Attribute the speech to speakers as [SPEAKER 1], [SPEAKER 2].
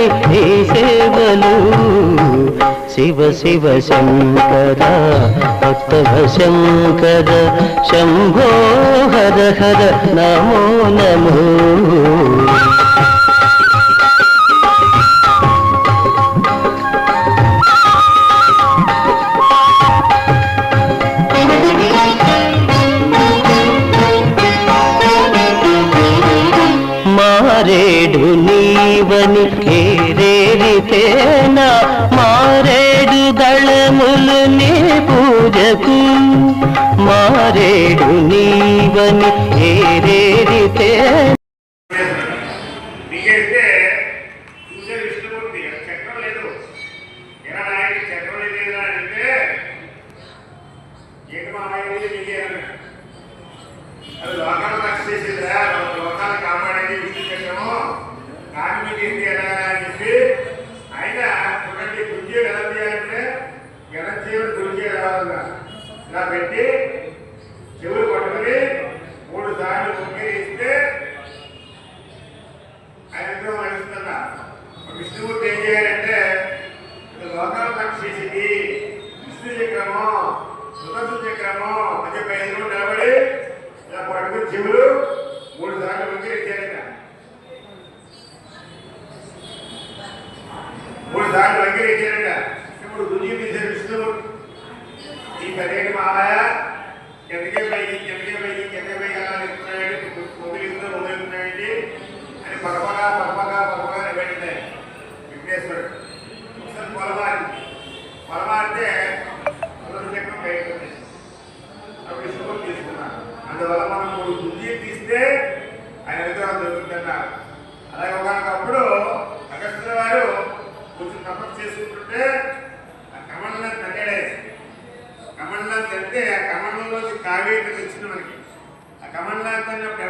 [SPEAKER 1] చేయాలి ఈ సేవలు. శివ శివ శంకర భక్తవ శంకర శంభో హర హర నమో నమో. మారేడు జీవని ఏరేరితేనా? మారేడు దళములు నీ పూజకు. మారేడు నీవని ఏరేరితే
[SPEAKER 2] అది చెవులు మూడు సార్లు మంచి ఇచ్చారట మూడు సార్లు వంగి ఇచ్చారట ఇప్పుడు గుంజి తీశారు విష్ణువు ఈ పదిహేడు మామయ్య ఎందుకే పైకి ఎందుకే పైకి ఎందుకే పైకి అలా నిలుస్తున్నాయండి వదిలిస్తూ వదులుతున్నాయండి అని పరమగా పరమగా పరమగా నిలబడింది విఘ్నేశ్వరుడు. ఒకసారి పొలమారి పొలమారితే కావేరి వచ్చింది మనకి. ఆ కమల్నాథ్ తిన్నప్పుడు